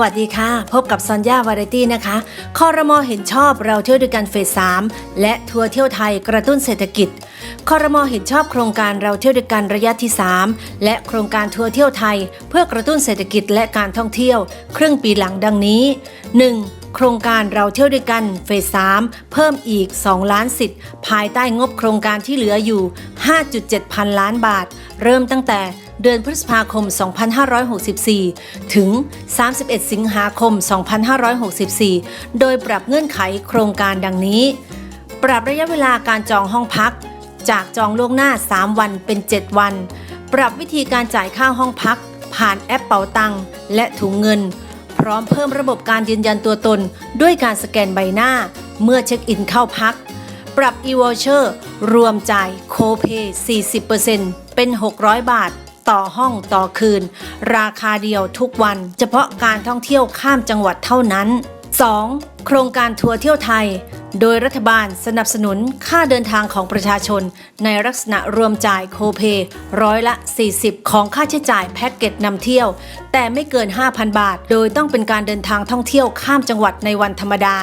วัสดีค่ะ พบกับซอนย่าวาไรตี้นะคะคอรมอเห็นชอบเราเที่ยวด้วยกันเฟส3และทัวร์เที่ยวไทยกระตุ้นเศรษฐกิจคอรมอเห็นชอบโครงการเราเที่ยวด้วยกันระยะที่ 3 และโครงการทัวร์เที่ยวไทย เพื่อกระตุ้นเศรษฐกิจและการท่องเที่ยว ครึ่งปีหลังดังนี้ 1. โครงการเราเที่ยวด้วยกันเฟส 3 เพิ่มอีก 2 ล้านสิทธิ์ภายใต้งบโครงการที่เหลืออยู่ 5.7 พันล้านบาท เริ่มตั้งแต่ เดือนพฤษภาคม 2564 ถึง 31 สิงหาคม 2564 โดยปรับเงื่อนไขโครงการดังนี้ ปรับระยะเวลาการจองห้องพัก จากจองล่วงหน้า 3 วันเป็น 7 วัน ปรับวิธีการจ่ายค่าห้องพัก ผ่านแอปเป๋าตังและถุงเงิน พร้อมเพิ่มระบบการยืนยันตัวตน ด้วยการสแกนใบหน้า เมื่อเช็คอินเข้าพักปรับ e-voucher รวมจ่ายโคเ a y 40%เป็น 600 บาท ต่อห้องต่อคืน ราคาเดียวทุกวัน เฉพาะการท่องเที่ยวข้ามจังหวัดเท่านั้น 2. โครงการทัวร์เที่ยวไทย โดยรัฐบาลสนับสนุนค่าเดินทางของประชาชน ในลักษณะรวมจ่ายโคเ a y ร้อยละ 40 ของค่าใช้จ่ายแพ็กเกจนำเที่ยว แต่ไม่เกิน 5,000 บาท โดยต้องเป็นการเดินทางท่องเที่ยวข้ามจังหวัดในวันธรรมดา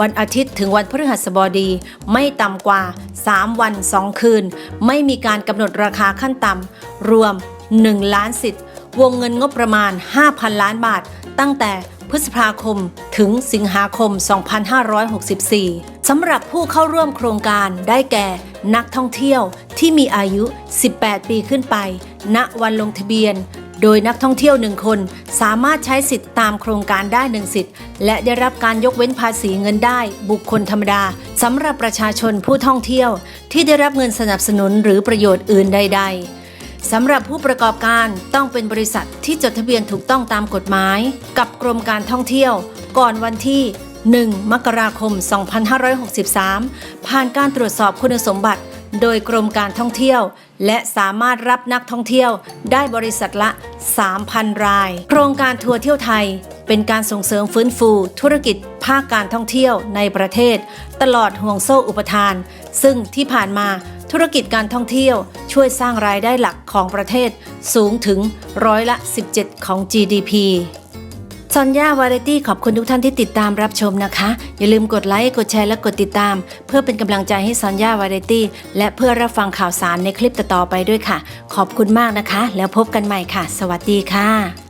วันอาทิตย์ถึงวันพฤหัสบดี ไม่ต่ำกว่า 3 วัน 2 คืน ไม่มีการกำหนดราคาขั้นต่ำรวม 1 ล้านสิทธิ์ วงเงินงบประมาณ 5,000 ล้านบาท ตั้งแต่พฤษภาคมถึงสิงหาคม 2564 สำหรับผู้เข้าร่วมโครงการได้แก่นักท่องเที่ยวที่มีอายุ 18 ปีขึ้นไป ณ วันลงทะเบียน โดยนักท่องเที่ยวหนึ่งคน สามารถใช้สิทธิ์ตามโครงการได้หนึ่งสิทธิ์ และได้รับการยกเว้นภาษีเงินได้ บุคคลธรรมดาสำหรับประชาชนผู้ท่องเที่ยว ที่ได้รับเงินสนับสนุนหรือประโยชน์อื่นใด ๆ สำหรับผู้ประกอบการต้องเป็นบริษัทที่จดทะเบียนถูกต้องตามกฎหมาย กับกรมการท่องเที่ยว ก่อนวันที่ 1 มกราคม 2563 ผ่านการตรวจสอบคุณสมบัติ โดยกรมการท่องเที่ยว และสามารถรับนักท่องเที่ยวได้บริษัทละ 3,000 ราย โครงการทัวร์เที่ยวไทยเป็นการส่งเสริมฟื้นฟู ธุรกิจ ภาคการท่องเที่ยวในประเทศ ตลอดห่วงโซ่อุปทาน ซึ่งที่ผ่านมาธุรกิจการท่องเที่ยว ช่วยสร้างรายได้หลักของประเทศสูงถึงร้อยละ 17 ของ GDP ซอนย่าวาไรตี้ขอบคุณทุกท่านที่ติดตามรับชมนะคะ อย่าลืมกดไลค์ กดแชร์และกดติดตาม เพื่อเป็นกำลังใจให้ซอนย่าวาไรตี้และเพื่อรับฟังข่าวสารในคลิปต่อๆไปด้วยค่ะ ขอบคุณมากนะคะ แล้วพบกันใหม่ค่ะ สวัสดีค่ะ